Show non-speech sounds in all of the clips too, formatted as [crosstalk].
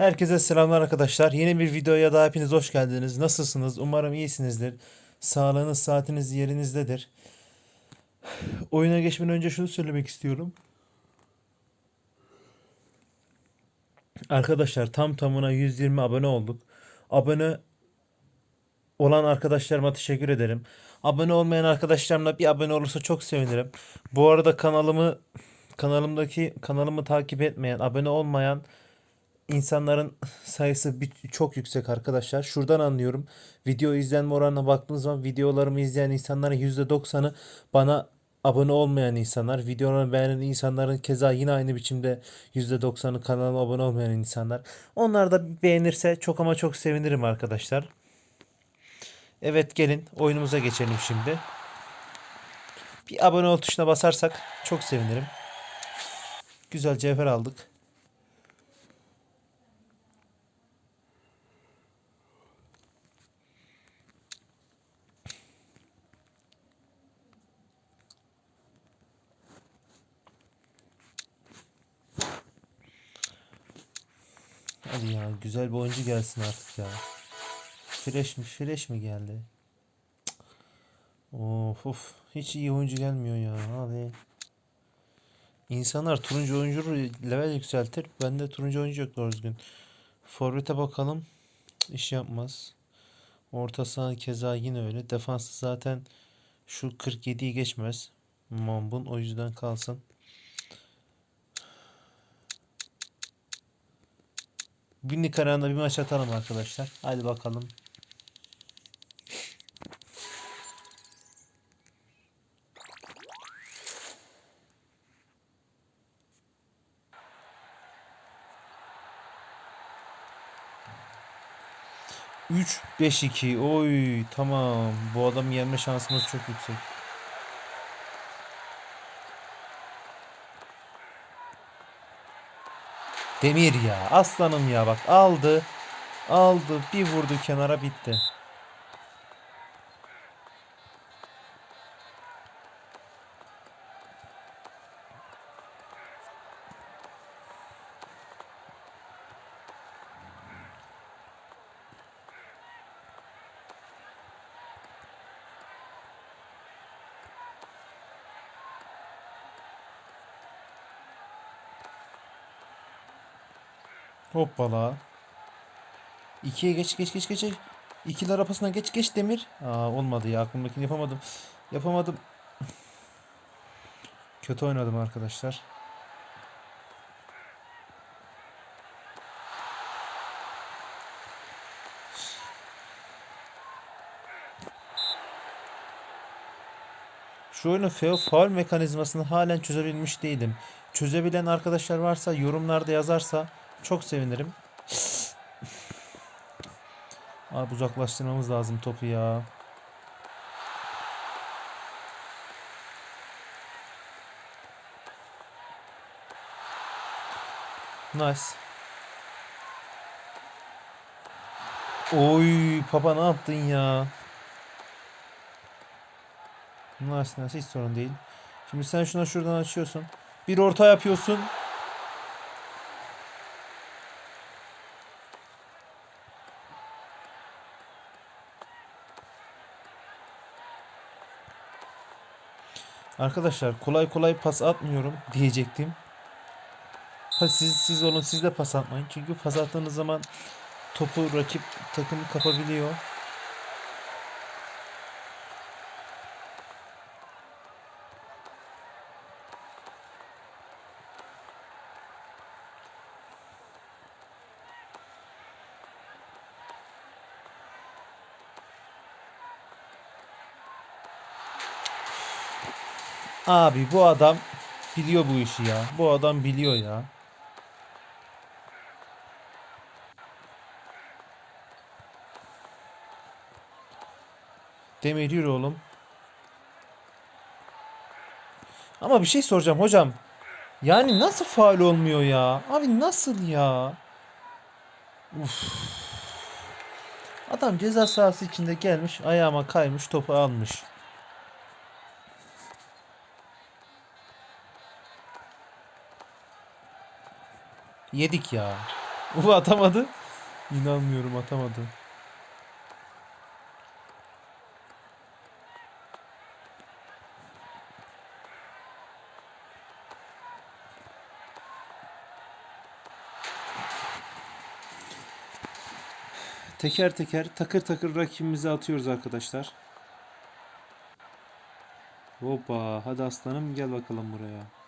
Herkese selamlar arkadaşlar. Yeni bir videoya daha hepiniz hoş geldiniz. Nasılsınız? Umarım iyisinizdir. Sağlığınız, saatiniz yerinizdedir. Oyuna geçmeden önce şunu söylemek istiyorum. Arkadaşlar tam tamına 120 abone olduk. Abone olan arkadaşlarıma teşekkür ederim. Abone olmayan arkadaşlarımla bir abone olursa çok sevinirim. Bu arada kanalımı kanalımdaki kanalımı takip etmeyen, abone olmayan insanların sayısı bir, çok yüksek arkadaşlar. Şuradan anlıyorum. Video izlenme oranına baktığınız zaman videolarımı izleyen insanların %90'ı bana abone olmayan insanlar. Videolarımı beğenen insanların keza yine aynı biçimde %90'ı kanalıma abone olmayan insanlar. Onlar da beğenirse çok ama çok sevinirim arkadaşlar. Evet gelin oyunumuza geçelim şimdi. Bir abone ol tuşuna basarsak çok sevinirim. Güzel cevher aldık. Hadi ya güzel bir oyuncu gelsin artık ya. Fresh mi fresh mi geldi? Cık. Of of hiç iyi oyuncu gelmiyor ya hadi. İnsanlar turuncu oyuncu level yükseltir. Bende turuncu oyuncu yok doğru düzgün. Forvet'e bakalım. Cık, İş yapmaz. Orta saha keza yine öyle. Defansı zaten şu 47'yi geçmez. Mambun o yüzden kalsın. Günlük aranda bir maç atalım arkadaşlar. Hadi bakalım. Üç, beş, iki. Oy tamam. Bu adamı yenme şansımız çok yüksek. Demir ya. Aslanım ya bak aldı. Aldı. Bir vurdu kenara bitti. Hoppala. İkiye geç geç geç geç. İkiler arasına geç geç Demir. Aa olmadı ya aklımdakini yapamadım. Yapamadım. [laughs] Kötü oynadım arkadaşlar. Şu oyunun faul mekanizmasını halen çözebilmiş değilim. Çözebilen arkadaşlar varsa yorumlarda yazarsa çok sevinirim. Abi uzaklaştırmamız lazım topu ya. Nice. Oy papa ne yaptın ya? Nice nice hiç sorun değil. Şimdi sen şuna şuradan açıyorsun. Bir orta yapıyorsun. Arkadaşlar kolay kolay pas atmıyorum diyecektim. Siz siz onu siz de pas atmayın. Çünkü pas attığınız zaman topu rakip takım kapabiliyor. Abi bu adam biliyor bu işi ya. Bu adam biliyor ya. Demir yürü oğlum. Ama bir şey soracağım hocam. Yani nasıl faul olmuyor ya? Abi nasıl ya? Uf. Adam ceza sahası içinde gelmiş, ayağıma kaymış, topu almış. Yedik ya. Bu atamadı. İnanmıyorum atamadı. Teker teker takır takır rakibimize atıyoruz arkadaşlar. Hoppa hadi aslanım gel bakalım buraya.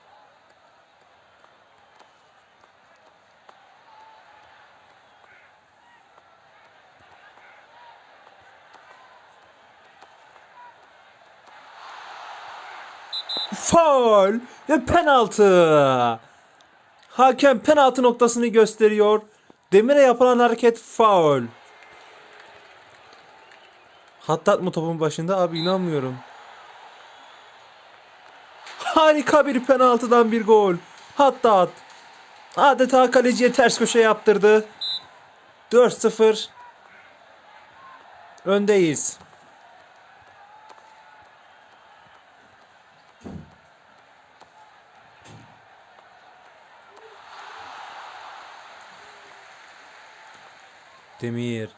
Faul ve penaltı. Hakem penaltı noktasını gösteriyor. Demir'e yapılan hareket faul. Hattat mı topun başında? Abi inanmıyorum. Harika bir penaltıdan bir gol. Hattat. Adeta kaleciye ters köşe yaptırdı. 4-0. Öndeyiz. Demir.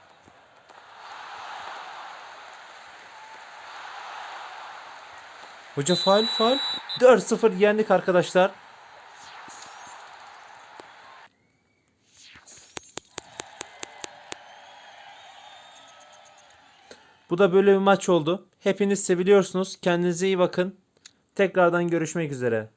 Hoca faul faul. 4-0 yendik arkadaşlar. Bu da böyle bir maç oldu. Hepiniz seviliyorsunuz. Kendinize iyi bakın. Tekrardan görüşmek üzere.